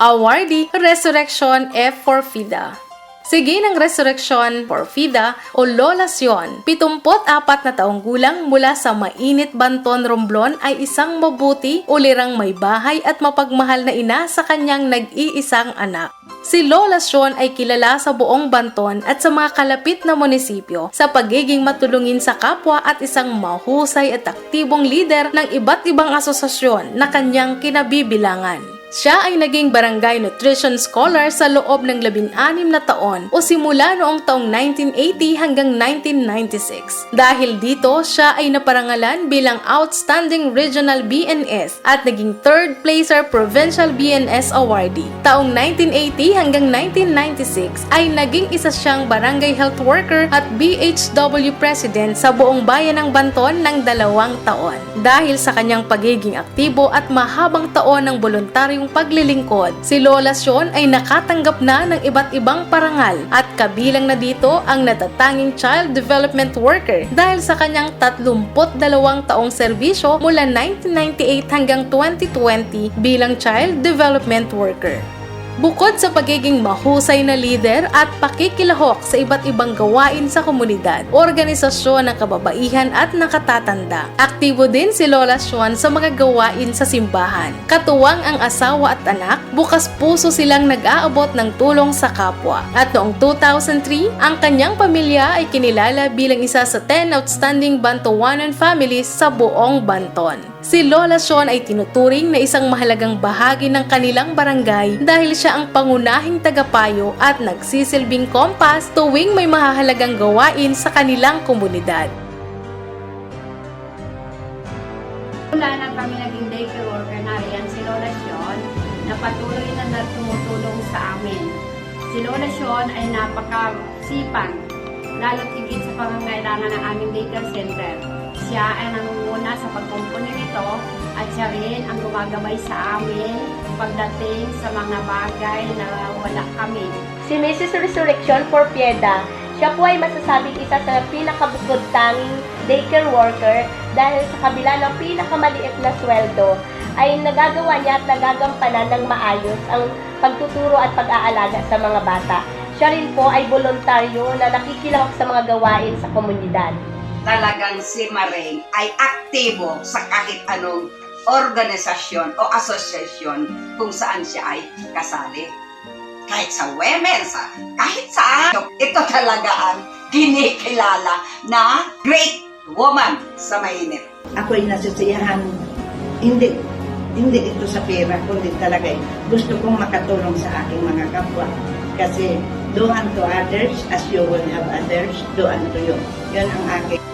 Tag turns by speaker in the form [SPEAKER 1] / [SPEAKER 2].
[SPEAKER 1] Awardee Resurrection F. for FIDA. Sige ng Resurrection for FIDA o Lolasyon, 74 na taong gulang mula sa mainit Banton, Romblon ay isang mabuti, ulirang may bahay at mapagmahal na ina sa kanyang nag-iisang anak. Si Lola Sean ay kilala sa buong Banton at sa mga kalapit na munisipyo sa pagiging matulungin sa kapwa at isang mahusay at aktibong lider ng iba't ibang asosasyon na kanyang kinabibilangan. Siya ay naging barangay nutrition scholar sa loob ng 16 na taon o simula noong taong 1980 hanggang 1996. Dahil dito, siya ay naparangalan bilang Outstanding Regional BNS at naging third placer Provincial BNS Awardee. Taong 1980 hanggang 1996 ay naging isa siyang barangay health worker at BHW president sa buong bayan ng Banton ng dalawang taon. Dahil sa kanyang pagiging aktibo at mahabang taon ng voluntaryong paglilingkod, si Lola Sean ay nakatanggap na ng iba't ibang parangal at kabilang na dito ang natatanging child development worker dahil sa kanyang 32 taong serbisyo mula 1998 hanggang 2020 bilang child development worker. Bukod sa pagiging mahusay na leader at pakikilahok sa iba't ibang gawain sa komunidad, organisasyon ng kababaihan at nakatatanda, aktibo din si Lola Sean sa mga gawain sa simbahan. Katuwang ang asawa at anak, bukas puso silang nag-aabot ng tulong sa kapwa. At noong 2003, ang kanyang pamilya ay kinilala bilang isa sa 10 outstanding Bantuanan families sa buong Banton. Si Lola Sean ay tinuturing na isang mahalagang bahagi ng kanilang barangay dahil siya ang pangunahing tagapayo at nagsisilbing kompas tuwing may mahahalagang gawain sa kanilang komunidad.
[SPEAKER 2] Wala na kami naging daycare worker na yan si Lola Sean na patuloy na na tumutulong sa amin. Si Lola Sean ay napakasipag, lalo tigit sa pangangailangan ng aming daycare center. Siya ay nangunguna sa pagkumpuni nito at siya rin ang gumagabay sa amin pagdating sa mga bagay na wala kami.
[SPEAKER 3] Si Mrs. Resurrection for Pieda, siya po ay masasabing isa sa pinakabukod tanging daycare worker dahil sa kabila ng pinakamaliit na sweldo ay nagagawa niya at nagagampanan ng maayos ang pagtuturo at pag-aalaga sa mga bata. Siya rin po ay voluntaryo na nakikilahok sa mga gawain sa komunidad.
[SPEAKER 4] Talagang si Maring ay aktibo sa kahit anong organisasyon o asosasyon kung saan siya ay kasali. Kahit sa women, sa, kahit saan. Ito talaga ang kinikilala na great woman sa mainit.
[SPEAKER 5] ako'y nasisiyahan, hindi, hindi ito sa pera, kundi talaga gusto kong makatulong sa aking mga kapwa. Kasi do unto others as you will have others, do unto you. Yun ang aking